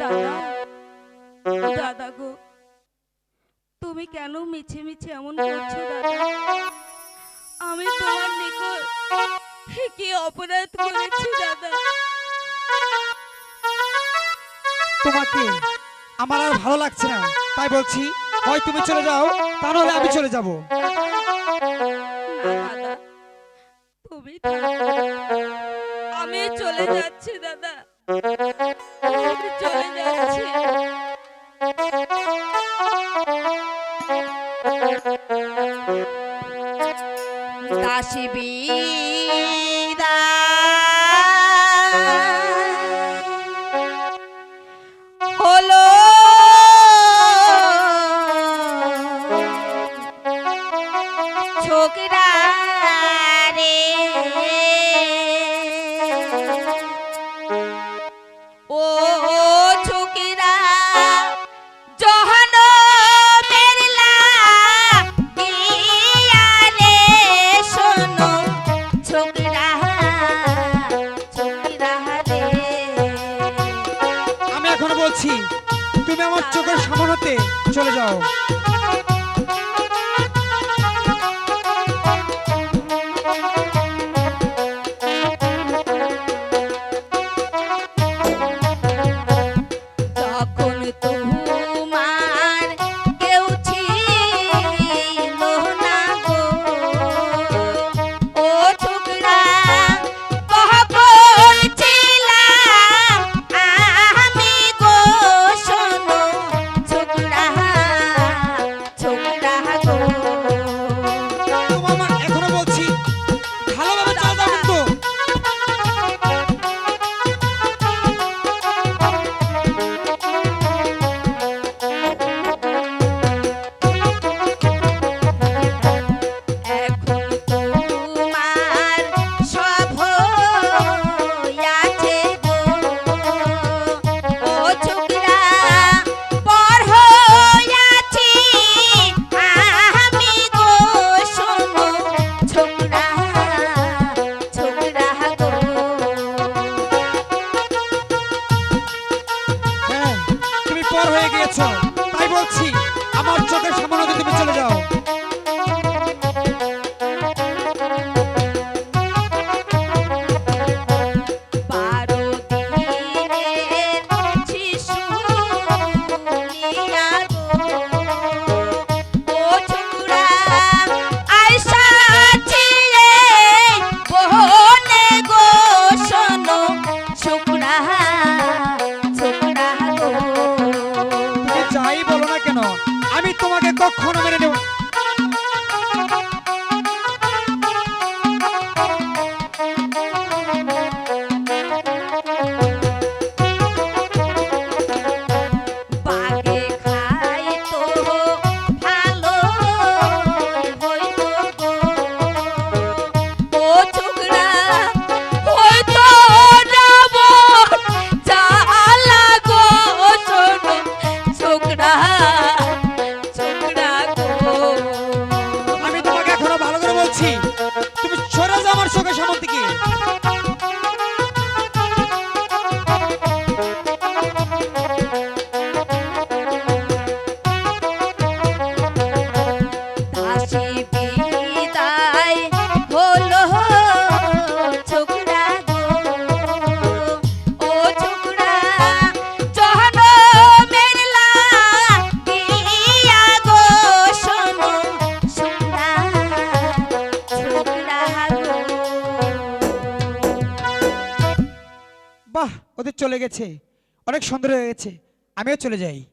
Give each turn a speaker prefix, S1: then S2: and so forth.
S1: দাদা দাদা গো তুমি কেন মিছে মিছে এমন করছ দাদা? আমি তোমার নিকট কি অপরাধ করেছি দাদা?
S2: তোমাকে আমার আর ভালো লাগছে না। তাই বলছি হয় তুমি চলে যাও তা নাহলে আমি চলে যাব।
S1: তুমি আমি চলে যাচ্ছি দাদা। চলে যাচ্ছি।
S3: দাসী বিদা। হলো
S2: চোখের সামনেতে চলে যাও। গিয়েছো তাই বলছি আমার চোখের সামনে তুমি চলে যাও। সরে যাও বাহ ওদের চলে গেছে। অনেক সুন্দর হয়ে গেছে। আমিও চলে যাই।